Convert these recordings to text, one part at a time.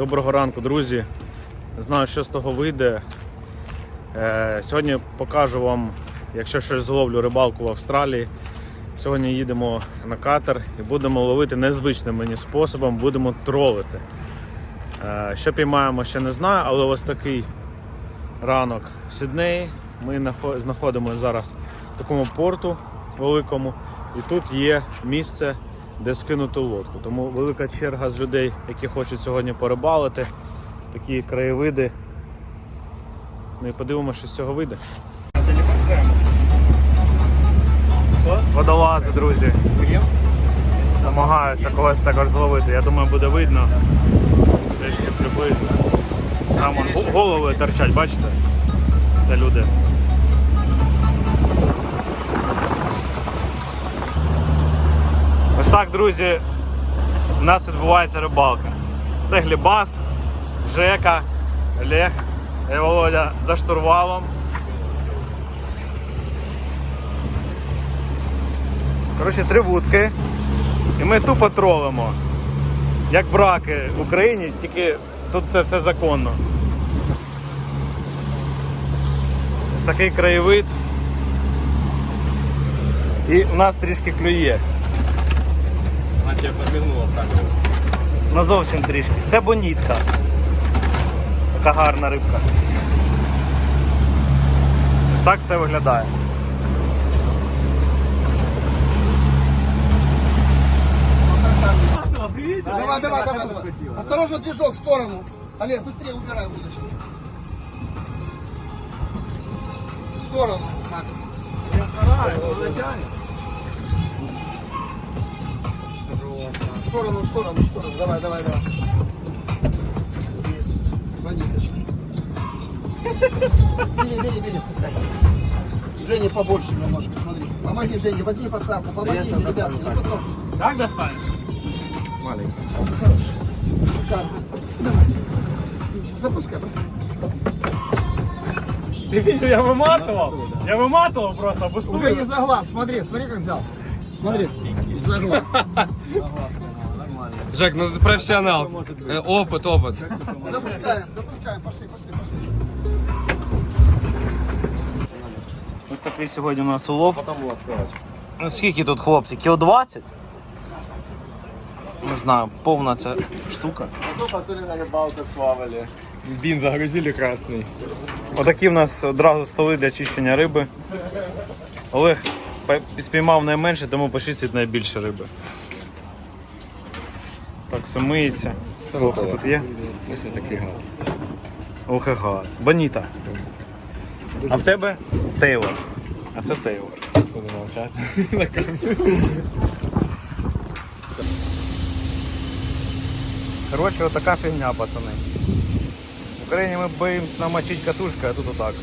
Доброго ранку, друзі. Не знаю, що з того вийде. Е, Сьогодні покажу вам, якщо щось зловлю рибалку в Австралії. Сьогодні їдемо на катер і будемо ловити незвичним мені способом, будемо тролити. Е, Що піймаємо, ще не знаю, але ось такий ранок в Сіднеї. Ми знаходимося зараз в такому порту великому, і тут є місце, де скинути лодку. Тому велика черга з людей, які хочуть сьогодні порибалити, такі краєвиди. Ну і подивимося, що з цього вийде. Водолази, друзі. Намагаються когось також зловити. Я думаю, буде видно. Трішки приблизно. Там голови торчать, бачите? Це люди. Так, друзі, у нас відбувається рибалка. Це Глібас, Жека, Олег і Володя за штурвалом. Коротше, три вудки. І ми тупо тролимо. Як браки в Україні, тільки тут це все законно. Ось такий краєвид. І у нас трішки клює. Тебе в камеру. Ну зовсім трішки. Це бонітка. Така гарна рибка. Ось так все виглядає. Давай, давай, давай, давай. Осторожно, движок в сторону. Олег, быстрее убирай удочку. В сторону, Макс. В сторону, в сторону, в сторону. Давай, давай, давай. Есть. Монеточка. Бери, бери, бери, цепляй. Женя побольше немножко, смотри. Помоги, Жене, возьми подставку, помоги, ребятки. Ну, потом. Так достанеш? Маленькая. Шикарно. Давай. Запускай, бросай. Ти бачив, я виматував. Я виматував просто, Уже опустив. не за глаз, смотри, смотри, как взял. Смотри, за глаз. Жек, ну ты профессионал. Э, опыт, опыт. Запускаем, запускаем, пошли, пошли, пошли. Ось такий сьогодні у нас улов. Потом его открывать. Ну скільки тут хлопці? Кіл 20? Не знаю, повна ця штука. Ну, пацаны на рыбалку сплавали. Бин загрузили красный. Отакі в нас одразу столи для чищення риби. Олег пе- спіймав найменше, тому почистить найбільше риби. Так, все миється. Хлопці тут є. Ось такий гал. Ох, ага. Боніта. А в тебе Тейлор. А це Тейлор. Це не мовчати. На камеру. Коротше, отака фігня, пацани. В Україні ми боїмось намочити катушку, а тут отак.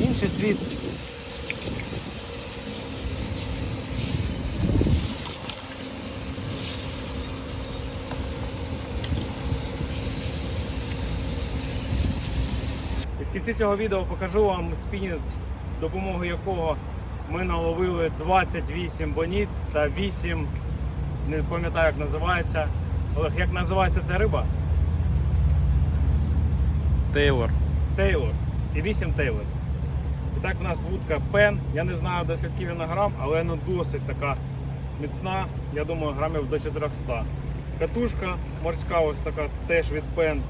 Інший світ. Кінці цього відео покажу вам спінінг, з допомогою якого ми наловили 28 боніт та 8, не пам'ятаю як називається. Олег, як називається ця риба? Тейлор. Тейлор. І 8 Тейлор. І так в нас вудка пен. Я не знаю до скільки вона грам, але ну досить така міцна, я думаю, грамів до 400. Катушка морська ось така теж від пен.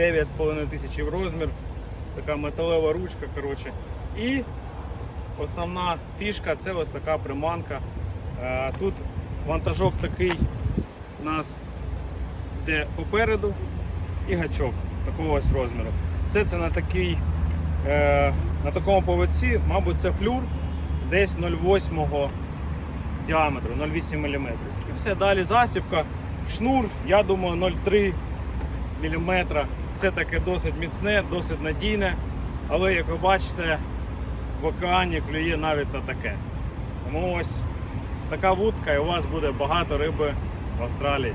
Е, 9,5 тисячі в розмір. Така металева ручка. коротше. І основна фішка це ось така приманка. Е, Тут вантажок такий у нас йде попереду і гачок такого ось розміру. Все це на такий, е, на такому поводці, мабуть, це флюр десь 0,8 діаметру, 0,8 мм. І все далі засібка, шнур, я думаю, 0,3 мм. Все таке досить міцне, досить надійне. Але як ви бачите, в океані клює навіть на таке. Тому ось така вудка і у вас буде багато риби в Австралії.